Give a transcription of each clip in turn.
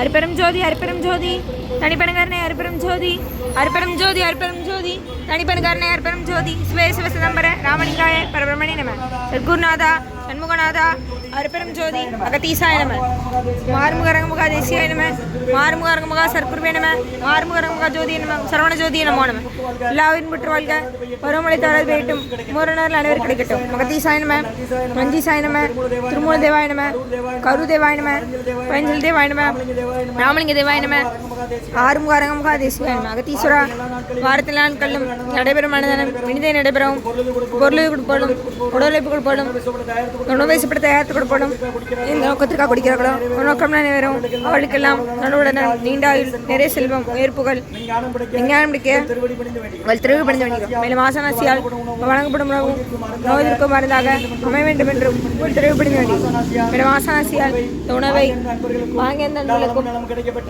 அருப்பெரும் ஜோதி அருப்பெரும் ஜோதி. தனிப்பெருங்கருணை அருப்பெரும் ஜோதி. அருப்பெரும் ஜோதி அருப்பெரும் ஜோதி. தனிப்பெருங்கருணை அருப்பெரும் ஜோதி. சிவே சிவ சிதம்பர ராமலிங்காய பரபிரமணி நம. சத்குருநாதா சண்முகநாதா அருப்பெரும் ஜோதி அகத்தீசாய நம. மாறுமுக ரங்கமுகா தேசியாய நம மாறுமுக ரங்கமுகா சர்க்குருவே நம மாறுமுக ரங்கமுகா ஜோதி நம சரவண ஜோதி நமோ. எல்லாவின் பெற்று வாழ்க பருவமழை தவறாது பெய்யட்டும் மூரணர்கள் அனைவரும் கிடைக்கட்டும். மகத்தீசாய நம மஞ்சிசாய நம திருமூல தேவாய நம கரு தேவாய நம பஞ்சல் தேவாய நம ராமலிங்க தேவாய நம ஆறுமுக அரங்கமுகா தேசியாய நம. அகத்தீஸ்வரா வாரத்தில் நாட்களும் நடைபெறும் மனதனம் வினிதை நடைபெறும் பொருளை கொடுப்போடும் உடலைப்பு கொடுப்போடும் உணவு வயசுப்பட தயாரித்து கொடுப்பனும் இந்த நோக்கத்திற்காக குடிக்கிறார்களோ? நோக்கம் நிறைவேறும் அவளுக்கெல்லாம் நடுவுடன் நீண்ட நிறைய செல்வம் உயர்ப்புகள். விஞ்ஞானம் பிடிக்க அவள் திருவி பணிந்து வேண்டியிருக்கிறோம் மேலும் ஆசனாசியால் வழங்கப்படும் உணவும் நோய்க்கு மருந்தாக அமைய வேண்டும் என்றும் உள் திருவி பணிந்து வேண்டியிருக்கிறோம் மேலும் ஆசனாசியால் இந்த உணவை வாங்கிய நண்பர்களுக்கும்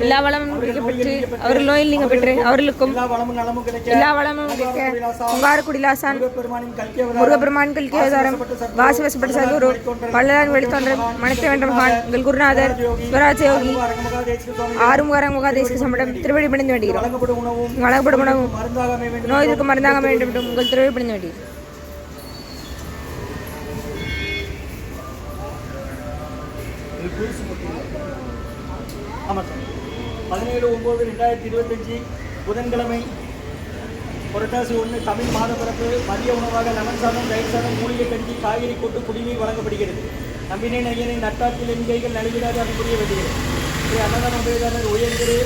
எல்லா வளமும் கிடைக்கப்பட்டு அவர்கள் நோயில் நீங்க பெற்று அவர்களுக்கும் எல்லா வளமும் கிடைக்க உங்காரக்குடிலாசான் முருகப்பெருமான்கள் கேதாரம் வாசி வசப்பட்ட சதுரு பல்லதான் வெளித்தோன்றம் மனத்தை வேண்டும் மகான் எங்கள் குருநாதர் சிவராஜ யோகி ஆறுமுகரங்க முகாதேசிக சம்பளம் திருவடி பணிந்து வேண்டுகிறோம் வழங்கப்படும் உணவு நோய் இதற்கு மருந்தாக வேண்டும் உங்கள் திருவடி பணிந்து வேண்டுகிறோம் பதினேழு ஒன்பது ரெண்டாயிரத்தி இருபத்தஞ்சி புதன்கிழமை புரட்டாசி ஒன்று தமிழ் மாத பிறப்பு மதிய உணவாக லெமன் சாதம் தயிர் சாதம் மூலிகை கஞ்சி காய்கறி கொட்டு குடிநீர் வழங்கப்படுகிறது நம்பினை நையனை நட்டாற்றில் எண்கைகள் நலிவிடாது அது புரிய வேண்டியது. ஸ்ரீ அன்னதான உதவிதாரர் உயர்ந்திரு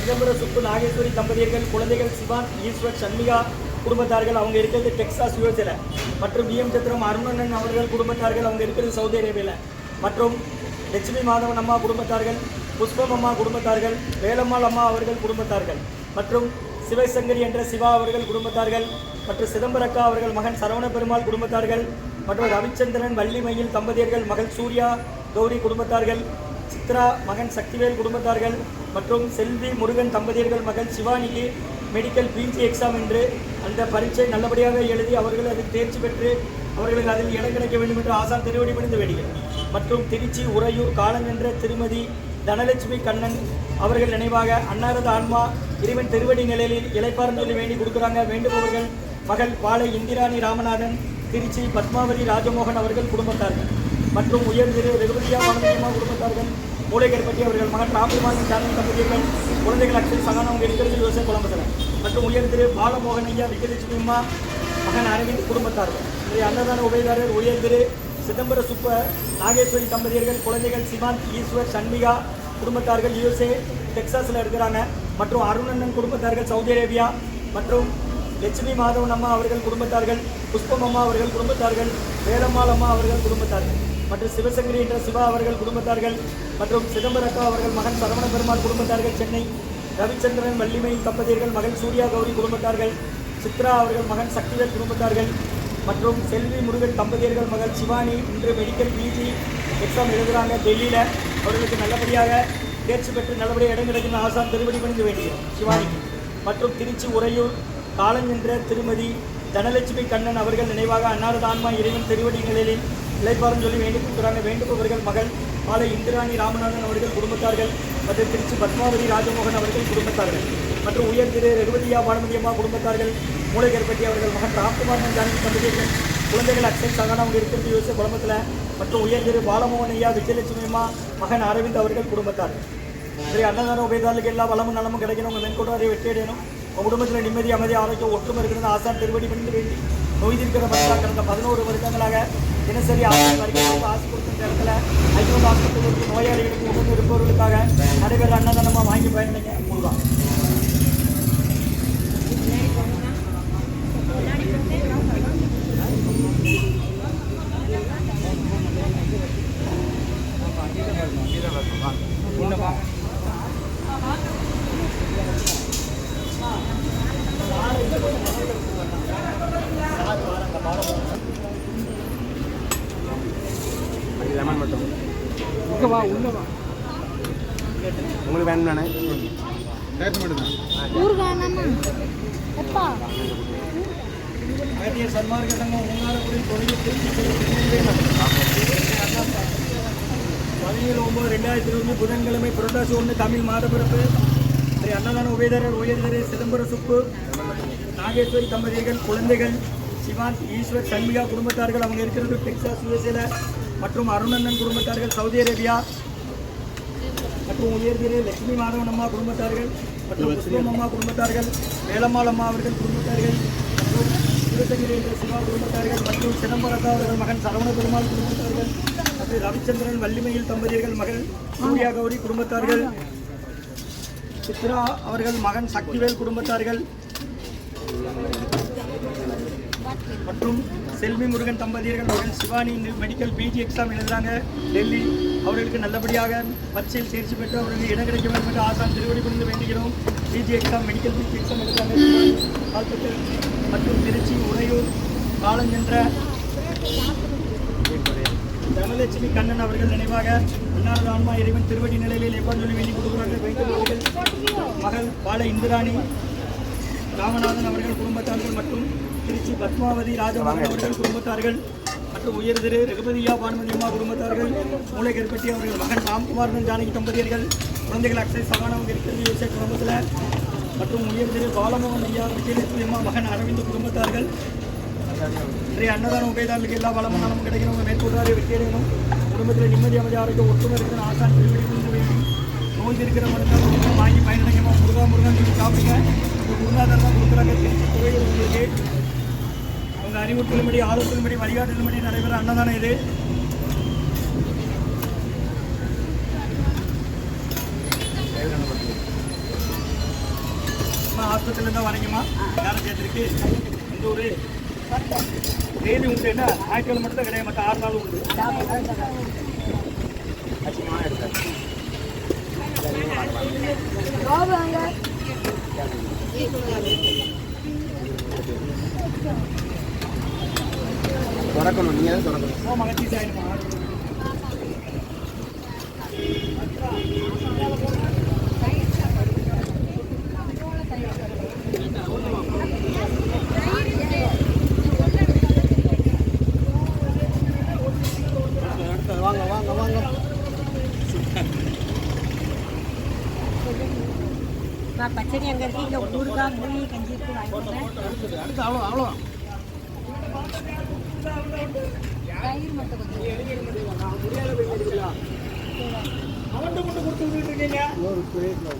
சிதம்பர சுப்பு நாகேஸ்வரி தம்பதியர்கள் குழந்தைகள் சிவான் ஈஸ்வர் சண்மிகா குடும்பத்தார்கள் அவங்க இருக்கிறது டெக்சாஸ் யூஎஸ்ஏல. மற்றும் விஎம் சத்திரம் அருணன் அவர்கள் குடும்பத்தார்கள் அவங்க இருக்கிறது சவுதி அரேபியாவில் மற்றும் லட்சுமி மாதவன் அம்மா குடும்பத்தார்கள் புஷ்பம் அம்மா குடும்பத்தார்கள் வேலம்மாள் அம்மா அவர்கள் குடும்பத்தார்கள். மற்றும் சிவசங்கரி என்ற சிவா அவர்கள் குடும்பத்தார்கள் மற்றும் சிதம்பரக்கா அவர்கள் மகன் சரவண பெருமாள் குடும்பத்தார்கள் மற்றும் ரவிச்சந்திரன் வள்ளிமயில் தம்பதியர்கள் மகள் சூர்யா கௌரி குடும்பத்தார்கள் சித்ரா மகன் சக்திவேல் குடும்பத்தார்கள் மற்றும் செல்வி முருகன் தம்பதியர்கள் மகள் சிவானிக்கு மெடிக்கல் பிஜி எக்ஸாம் என்று அந்த பரீட்சை நல்லபடியாக எழுதி அவர்கள் அதில் தேர்ச்சி பெற்று அவர்களுக்கு அதில் இடம் கிடைக்க வேண்டும் என்று ஆசான் திருவடி பணிந்து வேண்டுகிறேன் மற்றும் திருச்சி உறையூர் காலம் திருமதி தனலட்சுமி கண்ணன் அவர்கள் நினைவாக அன்னாரது ஆன்மா இறைவன் திருவடி நிலையில் இலைப்பார்ந்து வேண்டி கொடுக்குறாங்க. வேண்டுபவர்கள் மகள் பாலை இந்திராணி ராமநாதன் திருச்சி பத்மாவதி ராஜமோகன் அவர்கள் குடும்பத்தார்கள் மற்றும் உயர் திரு ரகுபதியா மனதியம்மா குடும்பத்தார்கள். மூளைகர்பட்டி அவர்கள் மகன் ராமகுமாரி சாரணன் தம்பதியர்கள் குழந்தைகள் அக்ஷய் சகானம் அவங்க இருக்கிறது யோசனை குழம்புகள் மற்றும் உயர் திரு பாலமோகன் ஐயா விஜயலட்சுமி அம்மா மகன் அரவிந்த் குடும்பத்தார்கள். இன்றைய அன்னதான உபயதாரர் உயர் திரு சிதம்பர சுப்ப நாகேஸ்வரி தம்பதியர்கள் குழந்தைகள் சிவாந்த் ஈஸ்வர் சண்மிகா குடும்பத்தார்கள். யூஎஸ்ஏ டெக்சாஸில் இருக்கிறாங்க. மற்றும் அருணண்ணன் குடும்பத்தார்கள் சவுதி அரேபியா மற்றும் லட்சுமி மாதவன் அம்மா அவர்கள் குடும்பத்தார்கள் புஷ்பம் அம்மா அவர்கள் குடும்பத்தார்கள் வேலம்மாள் அம்மா அவர்கள் குடும்பத்தார்கள் மற்றும் சிவசங்கரி என்ற சிவா அவர்கள் குடும்பத்தார்கள் மற்றும் சிதம்பரக்கா அவர்கள் மகன் சரவண பெருமாள் குடும்பத்தார்கள் சென்னை ரவிச்சந்திரன் வள்ளிமை தம்பதியர்கள் மகன் சூர்யா கௌரி குடும்பத்தார்கள் சித்ரா அவர்கள் மகன் சக்திவேல் குடும்பத்தார்கள் மற்றும் செல்வி முருகன் தம்பதியர்கள் மகள் சிவானி இன்று மெடிக்கல் பிஜி எக்ஸாம் எழுதுகிறாங்க டெல்லியில். அவர்களுக்கு நல்லபடியாக தேர்ச்சி பெற்று நல்லபடியாக இடம் கிடைக்கும் ஆசான் திருவடி பணிந்து வேண்டிய சிவானிக்கு. மற்றும் திருச்சி உறையூர் காலம் என்ற திருமதி தனலட்சுமி கண்ணன் அவர்கள் நினைவாக அன்னாரது ஆன்மா இறைவன் திருவடி நிலையில் இளைப்பாரம் சொல்லி வேண்டிக் கொடுக்குறாங்க வேண்டுபவர்கள் மகள் பாலை இந்திராணி ராமநாதன் அவர்கள் குடும்பத்தார்கள் மற்றும் திருச்சி பத்மாவதி ராஜமோகன் அவர்கள் குடும்பத்தார்கள். மற்றும் உயர் திரு ரகுபதியா பானுமதி அம்மா குடும்பத்தார்கள் மூளைகர்பட்டி அவர்கள் மகன் ராம்குமார் ஜானகி தம்பதியர்கள் குழந்தைகள் அக்ஷய் சகானா அவங்க இருக்கிறது யோசிச்ச குடும்பத்தில் மற்றும் உயர் திரு பாலமோகன் ஐயா விஜயலட்சுமி அம்மா மகன் அரவிந்த் அவர்கள் குடும்பத்தார்கள். சரி அன்னதான உபயதாளுக்கு எல்லா வளமும் நலமும் கிடைக்கணும். உங்கள் மென்கொண்டாரை வெற்றி அடையணும். உங்கள் குடும்பத்தில் நிம்மதி அமைதி ஆரோக்கியம் ஒற்றுமை இருக்கணும்னு ஆசான் திருவடி பண்ணி வேண்டி நோய் இருக்கிற கடந்த பதினோரு வருடங்களாக தினசரி ஆசான் வருகிறது ஆசை கொடுக்கின்ற இடத்துல ஐநூறு ஆஸ்பத்திரிகளுக்கு நோயாளிகளுக்கு உகந்து இருப்பவர்களுக்காக நடைபெற அன்னதானமாக வாங்கி பயணிங்க முழுவா லெமன் மட்டும் உங்களுக்கு வேணும் தானே ஆகிய சங்கம் உங்காரக்குடி தொழில் திருச்சி பதினேழு ஒன்பது ரெண்டாயிரத்தி இருபது புதன்கிழமை புரட்டாசி ஒன்று தமிழ் மாதப்பிறப்பு ஸ்ரீ அன்னதான உபயதரர் உயர்தரர் சிதம்பர சுப்பு நாகேஸ்வரி தம்பதியர்கள் குழந்தைகள் சிவாந்த் ஈஸ்வர் சண்மிகா குடும்பத்தார்கள் அவங்க இருக்கிறது டெக்சாஸ் யூஎஸ்ஏல மற்றும் அருணண்ணன் குடும்பத்தார்கள் சவுதி அரேபியா மற்றும் உயர்திரு லட்சுமி மாதவன் அம்மா குடும்பத்தார்கள் மற்றும் புஷ்பம் அம்மா குடும்பத்தார்கள் வேலம்மாள் அம்மா அவர்கள் குடும்பத்தார்கள் மற்றும் திருத்தகிரி என்ற சிவா குடும்பத்தார்கள் மற்றும் சிதம்பரத்தா அவர்கள் மகன் சரவண பெருமாள் குடும்பத்தார்கள் மற்றும் ரவிச்சந்திரன் வள்ளிமையில் தம்பதியர்கள் மகள் சூர்யா கௌரி குடும்பத்தார்கள் சித்ரா அவர்கள் மகன் சக்திவேல் குடும்பத்தார்கள் மற்றும் செல்வி முருகன் தம்பதியர்கள் மகன் சிவானி மெடிக்கல் பிஜி எக்ஸாம் எழுதுறாங்க. டெல்லி அவர்களுக்கு நல்லபடியாக பரீட்சையில் தேர்ச்சி பெற்று அவர்களுக்கு இடம் கிடைக்க வேண்டும் என்று ஆசான் திருவடி கொண்டு வேண்டுகிறோம். PG exam medical PG exam எழுதுறாங்க மற்றும் திருச்சி உறையூர் காலஞ்சென்ற தனலட்சுமி கண்ணன் அவர்கள் நினைவாக அன்னாரது ஆன்மா இறைவன் திருவடி நிலையில் எப்போது வேண்டி கொடுக்குறாங்க மகள் பால இந்திராணி ராமநாதன் அவர்கள் குடும்பத்தார்கள் மற்றும் திருச்சி பத்மாவதி ராஜமோகன் அவர்கள் குடும்பத்தார்கள் மற்றும் உயர் திரு ரகுபதியா பானுமதி அம்மா குடும்பத்தார்கள் மூளைகற்பட்டி அவர்கள் மகன் ராம்குமாரன் ஜானகி தம்பதியர்கள் குழந்தைகள் அக்ஷய் சகானம் இருக்கிறது குடும்பத்தில் மற்றும் உயர் திரு பாலமோகன் ஐயா விஜயலட்சுமி அம்மா மகன் அரவிந்த் குடும்பத்தார்கள். இன்றைய அன்னதான உபயதாரர்களுக்கு எல்லா வளமும் நலமும் கிடைக்கணும் மேற்கொள்றாரு வெற்றியடையணும். குடும்பத்தில் நிம்மதி அமைதி ஆரோக்கியம் ஒற்றுமை இருக்கிற ஆசான் திருவிழி நோய் இருக்கிற மருந்தாலும் வாங்கி பயனடைங்கம்மா முருகா முருகா சொல்லி சாப்பிடுங்க. உங்கள் குருநாதர் தான் கொடுக்குறாங்க. திருச்சி கோயில் உங்களுக்கு அவங்க அறிவுறுத்தலும்படி ஆலோசனைப்படி வழிகாட்டும்படி நடைபெற அன்னதானம் இது. ஆஸ்பத்திரியிலேருந்து வரீங்கம்மா. யாரும் சேர்த்துருக்கு. இந்த ஒரு டெய்லி உண்டு என்ன ஞாயிற்றுக்கிழமை மட்டும் தான் கிடையாது. மற்ற ஆறு நாளும் உண்டு. திறக்கணும் நீங்க தான் திறக்கணும் ஓ மகத்தி சாயிடுமா வாங்க வாங்க வாங்க பச்சடி அங்கே இருக்கு. இங்கே ஊறுகாய் மூலி கஞ்சி இருக்கு அடுத்து அவ்வளோ அவ்வளோ. தயிர் மட்டும் கொஞ்சம் அவன்கிட்ட மட்டும் கொடுத்து ஒரு பிளேட்டில்